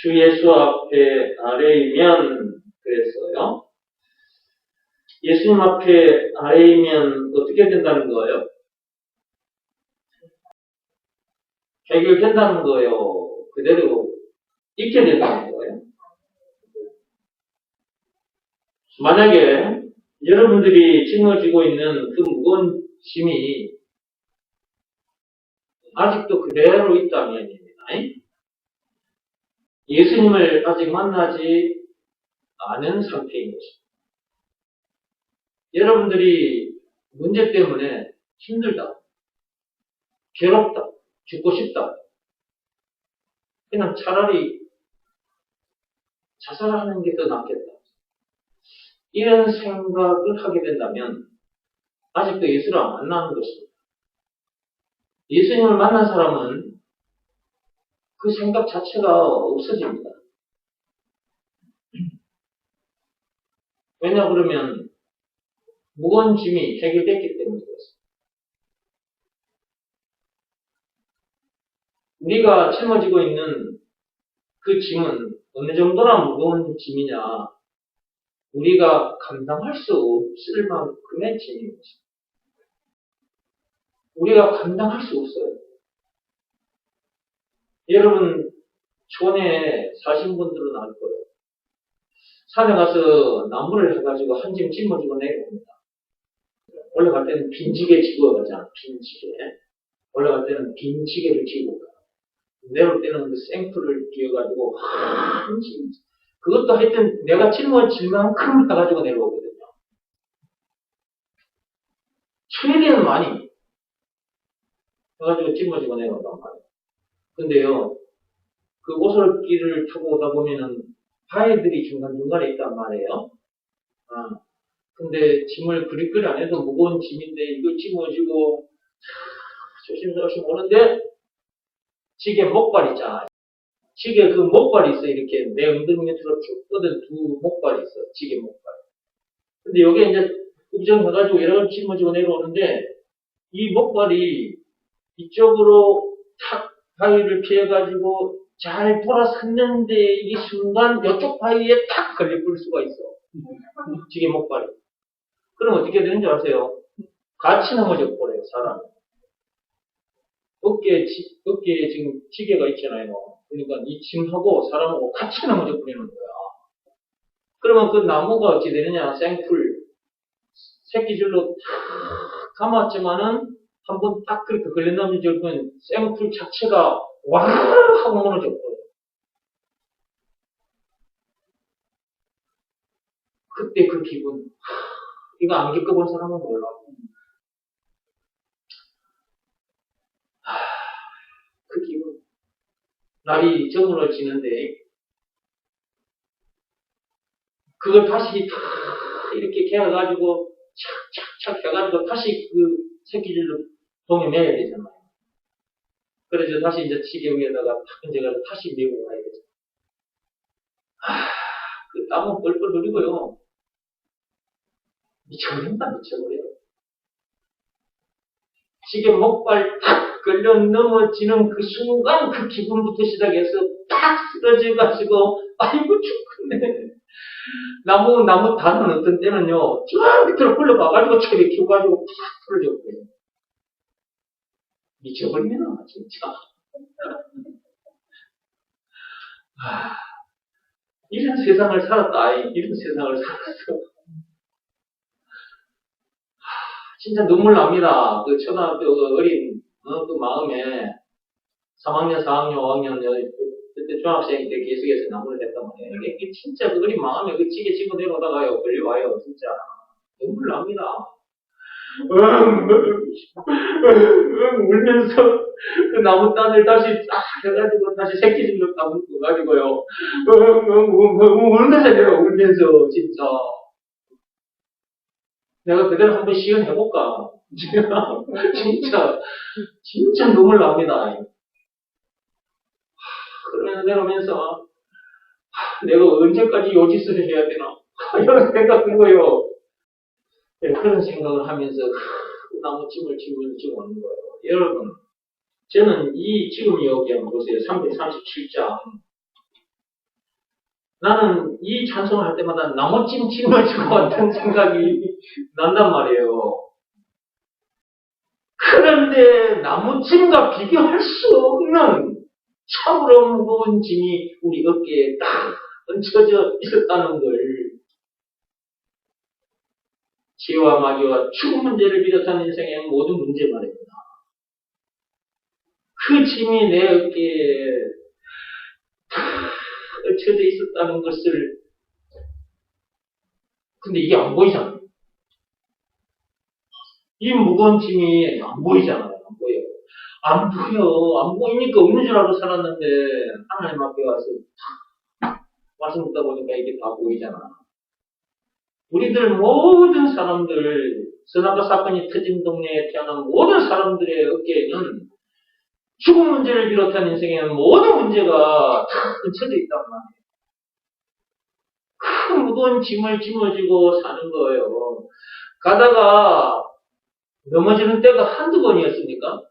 주 예수 앞에 아래이면 그랬어요. 예수님 앞에 아래이면 어떻게 된다는 거예요? 해결된다는 거예요. 그대로 있게 된다는 거예요. 만약에 여러분들이 짊어지고 있는 그 무거운 짐이 아직도 그대로 있다면입니다. 예수님을 아직 만나지 않은 상태인 것입니다. 여러분들이 문제 때문에 힘들다, 괴롭다, 죽고 싶다. 그냥 차라리 자살하는 게 더 낫겠다. 이런 생각을 하게 된다면 아직도 예수를 안 만나는 것입니다. 예수님을 만난 사람은 그 생각 자체가 없어집니다. 왜냐 그러면 무거운 짐이 해결됐기 때문에 그렇습니다. 우리가 짊어지고 있는 그 짐은 어느 정도나 무거운 짐이냐 우리가 감당할 수 없을 만큼의 짐인 것입니다. 우리가 감당할 수 없어요. 여러분, 촌에 사신 분들은 알 거예요. 산에 가서 나무를 해가지고 한 짐 짊어지고 내려옵니다. 올라갈 때는 빈지게 지고 가잖아, 빈지게. 올라갈 때는 빈지게를 지고 가. 내려올 때는 그 생풀을 쥐어가지고 한 짐. 그것도 하여튼 내가 짊어질 만큼 가가지고 내려오거든요. 최대한 많이 해가지고 짊어지고 내려온단 말이에요. 근데요, 그 오솔길을 타고 오다 보면은 바위들이 중간중간에 있단 말이에요. 아, 근데 짐을 그리그리 안 해도 무거운 짐인데 이거 짊어지고 조심조심 오는데 지게 목발 있잖아. 지게 그 목발이 있어 이렇게 내 엉덩이 밑으로 쭉 뻗은 두 목발이 있어. 지게 목발. 근데 여기에 이제 우정해가지고 여러 가지 짊어지고 내려오는데 이 목발이 이쪽으로 탁 바위를 피해가지고 잘 돌아섰는데 이 순간 이쪽 바위에 탁 걸려버릴 수가 있어. 지게 목발이. 그럼 어떻게 되는지 아세요? 같이 넘어져 버려요, 사람. 어깨에, 지- 어깨에 지금 지게가 있잖아요. 그러니까 이 짐하고 사람하고 같이 넘어져 버리는 거야. 그러면 그 나무가 어찌 되느냐, 생풀. 새끼줄로 탁 감았지만은 한번 딱 그렇게 걸려 넘어지면 생풀 자체가 와 하고 무너져 버려요. 그때 그 기분, 하, 이거 안 겪어본 사람은 몰라. 하, 그 기분. 날이 저물어지는데, 그걸 다시 다 이렇게 개어가지고, 착착착 해가지고 다시 그 새끼줄로 동에 매야 되잖아요. 그래서 다시 이제 지게 위에다가 탁 얹어가지고 다시 메고 가야 되죠. 아, 그 땀은 뻘뻘 흘리고요. 미쳐버린다, 미쳐버려. 지게 목발 탁 걸려 넘어지는 그 순간 그 기분부터 시작해서 탁 쓰러져 가지고, 아이고, 죽겠네. 나무, 나무 다는 어떤 때는요, 저 밑으로 흘러가가지고 저리 키워가지고 탁 풀어져 버려요. 미쳐버리나, 진짜. 아, 이런 세상을 살았다, 이런 세상을 살았어. 진짜 눈물 납니다. 그 초등학교 그 어린 어, 그 마음에 3학년, 4학년, 5학년 그때 중학생 때 계속해서 나무를 했단 말이에요. 이게 진짜 그 어린 마음에 그 찌개 집어 내려오다가요 걸려와요 진짜 눈물 납니다. 응, 응, 울면서 그 나무 단을 다시 딱 해가지고 다시 새끼질로 감가지고요. 응, 응, 응, 응, 울면서 내가 울면서 진짜. 내가 그대로 한번 시연해볼까? 진짜, 진짜 눈물 납니다. 그러면서 내려오면서, 하, 내가 언제까지 요 짓을 해야 되나? 이런 생각 든 거예요. 네, 그런 생각을 하면서 하, 나무찜을 짊어지고 오는 거예요. 여러분, 저는 이 지금 여기 한번 보세요. 337장. 나는 이 찬송을 할 때마다 나무찜 짊어지고 왔다는 생각이 난단 말이에요. 그런데 나무찜과 비교할 수 없는 참으로 무거운 짐이 우리 어깨에 딱 얹혀져 있었다는 걸 지혜와 마귀와 죽음 문제를 비롯한 인생의 모든 문제 말입니다. 그 짐이 내 어깨에 다 얹혀져 있었다는 것을 근데 이게 안 보이잖아. 이 무거운 짐이 안 보이잖아요. 안 보여. 안 보여. 안 보이니까 없는 줄 알고 살았는데 하나님 앞에 와서 탁 말씀 듣다 보니까 이게 다 보이잖아. 우리들 모든 사람들 선악과 사건이 터진 동네에 태어난 모든 사람들의 어깨에는 죽음 문제를 비롯한 인생의 모든 문제가 다 얹혀져 있단 말이에요. 큰 무거운 짐을 짊어지고 사는 거예요. 가다가 넘어지는 때가 한두 번이었습니까?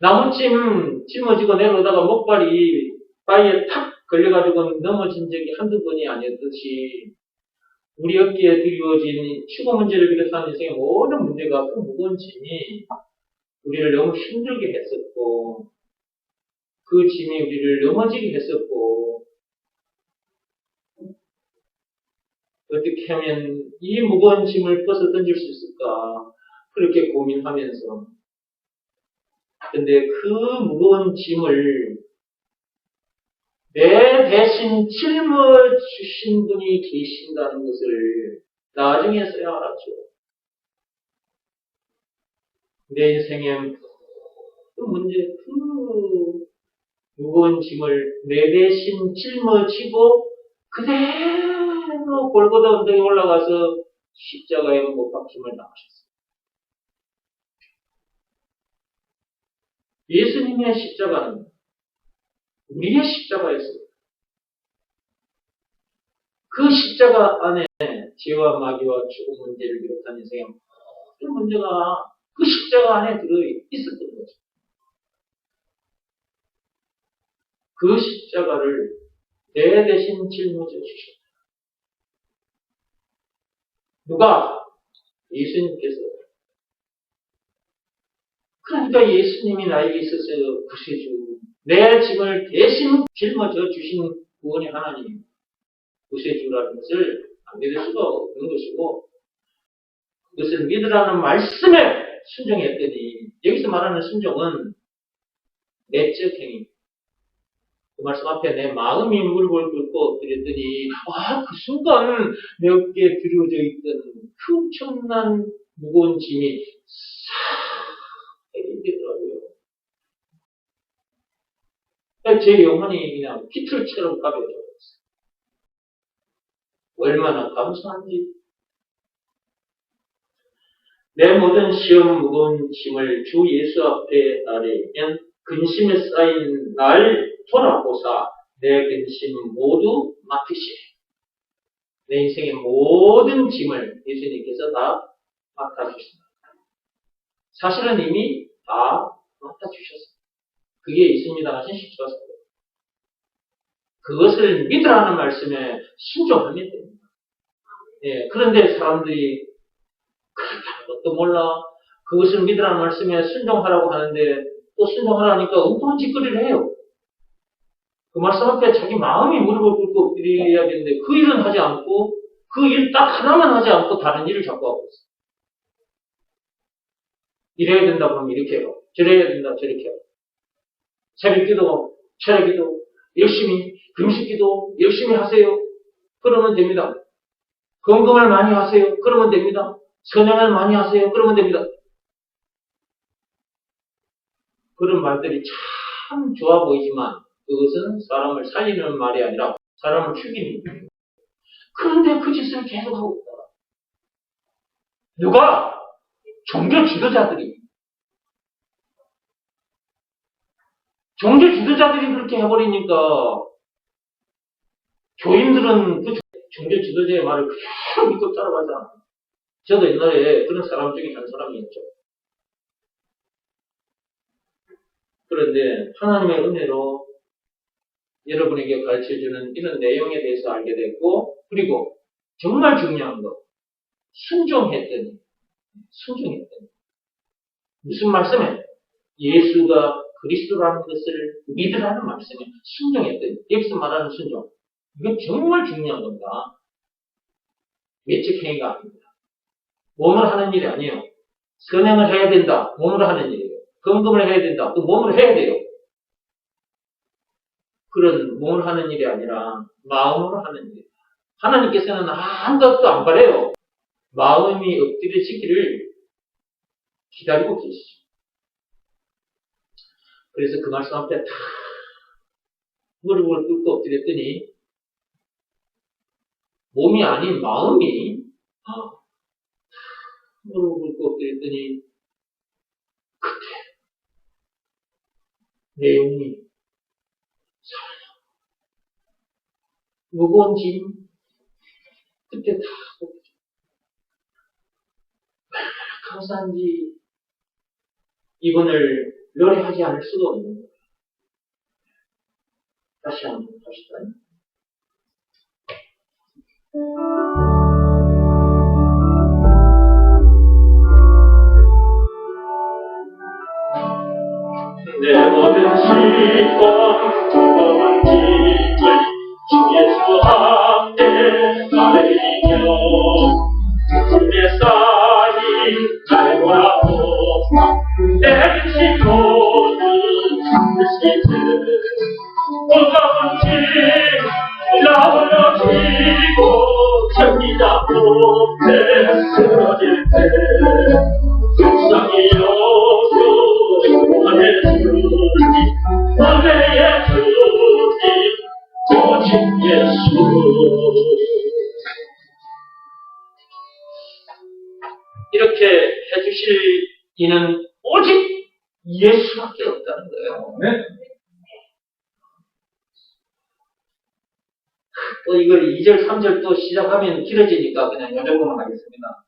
나무찜 짊어지고 내려오다가 목발이 바위에 탁 걸려가지고 넘어진 적이 한두 번이 아니었듯이 우리 어깨에 드리워진 추구 문제를 비롯한 인생의 모든 문제가 그 무거운 짐이 우리를 너무 힘들게 했었고 그 짐이 우리를 넘어지게 했었고 어떻게 하면 이 무거운 짐을 벗어 던질 수 있을까? 그렇게 고민하면서. 근데 그 무거운 짐을 내 대신 짊어주신 분이 계신다는 것을 나중에서야 알았죠. 내 인생의 그 문제, 그 무거운 짐을 내 대신 짊어지고 그대로 골고다 언덕에 올라가서 십자가에 못 박힘을 당하셨어요. 예수님의 십자가는 우리의 십자가였어요. 그 십자가 안에 죄와 마귀와 죽음 문제를 비롯한 인생의 모든 문제가 그 십자가 안에 들어 있었던 거죠. 그 십자가를 내 대신 짊어져 주셨다. 누가? 예수님께서. 그러니까 예수님이 나에게 있어서 구세주, 내 짐을 대신 짊어져 주신 구원의 하나님, 구세주라는 것을 안 믿을 수가 없는 것이고, 그것을 믿으라는 말씀에 순종했더니, 여기서 말하는 순종은 내적 행위. 그 말씀 앞에 내 마음이 무릎을 꿇고 엎드렸더니, 아, 그 순간 내 어깨에 들어져 있던 그 엄청난 무거운 짐이 싹 내리더라고요. 제 영혼이 그냥 피틀처럼 가벼워졌어요. 얼마나 감사한지. 내 모든 시험 무거운 짐을 주 예수 앞에 아뢰면 근심에 쌓인 날 돌아보사 내 근심 모두 맡으시래. 내 인생의 모든 짐을 예수님께서 다 맡아주신다. 사실은 이미 다 맡아주셨어요. 그게 예수님이다 하신 십자가입니다. 그것을 믿으라는 말씀에 순종하면 됩니다. 예, 그런데 사람들이 아무것도 몰라. 그것을 믿으라는 말씀에 순종하라고 하는데 또 순종하라니까 엉뚱한 짓거리를 해요. 그 말씀 앞에 자기 마음이 무릎을 꿇고 엎드려야겠는데 그 일은 하지 않고 그 일 딱 하나만 하지 않고 다른 일을 자꾸 하고 있어요. 이래야 된다 그러면 이렇게 해요. 저래야 된다 저렇게 해요. 새벽 기도, 철야 기도, 열심히, 금식 기도, 열심히 하세요. 그러면 됩니다. 건강을 많이 하세요. 그러면 됩니다. 선행을 많이 하세요. 그러면 됩니다. 그런 말들이 참 좋아 보이지만 그것은 사람을 살리는 말이 아니라 사람을 죽이는 거예요. 그런데 그 짓을 계속하고 있다. 누가? 종교 지도자들이. 종교 지도자들이 그렇게 해버리니까 교인들은 그 종교 지도자의 말을 그냥 믿고 따라가자. 저도 옛날에 그런 사람 중에 한 사람이었죠. 그런데 하나님의 은혜로 여러분에게 가르쳐주는 이런 내용에 대해서 알게 됐고, 그리고 정말 중요한 거, 순종했더니, 순종했더니. 무슨 말씀에? 예수가 그리스도라는 것을 믿으라는 말씀에 순종했더니, 여기서 말하는 순종. 이건 정말 중요한 겁니다. 예측행위가 아닙니다. 몸으로 하는 일이 아니에요. 선행을 해야 된다. 몸으로 하는 일이에요. 금금을 해야 된다. 또 몸으로 해야 돼요. 그런 몸으로 하는 일이 아니라 마음으로 하는 일이다. 하나님께서는 아무것도 안 바래요. 마음이 엎드려지기를 기다리고 계시죠. 그래서 그 말씀 앞에 다 무릎을 꿇고 엎드렸더니 몸이 아닌 마음이 어, 무릎을 꿇고 엎드렸더니 그때 내 영이 무거운 짐 그때 다. 얼마나 감사한지 이번을 노래하지 않을 수가 없는 거예요. 다시 한번 합시다. 내 모든 시험 두려운 짐을 주 예수 앞에 나이 이렇게 해주실 이는 오직 예수밖에 없다는 거예요. 네. 또 이걸 2절, 3절 또 시작하면 길어지니까 그냥 요 정도만 하겠습니다.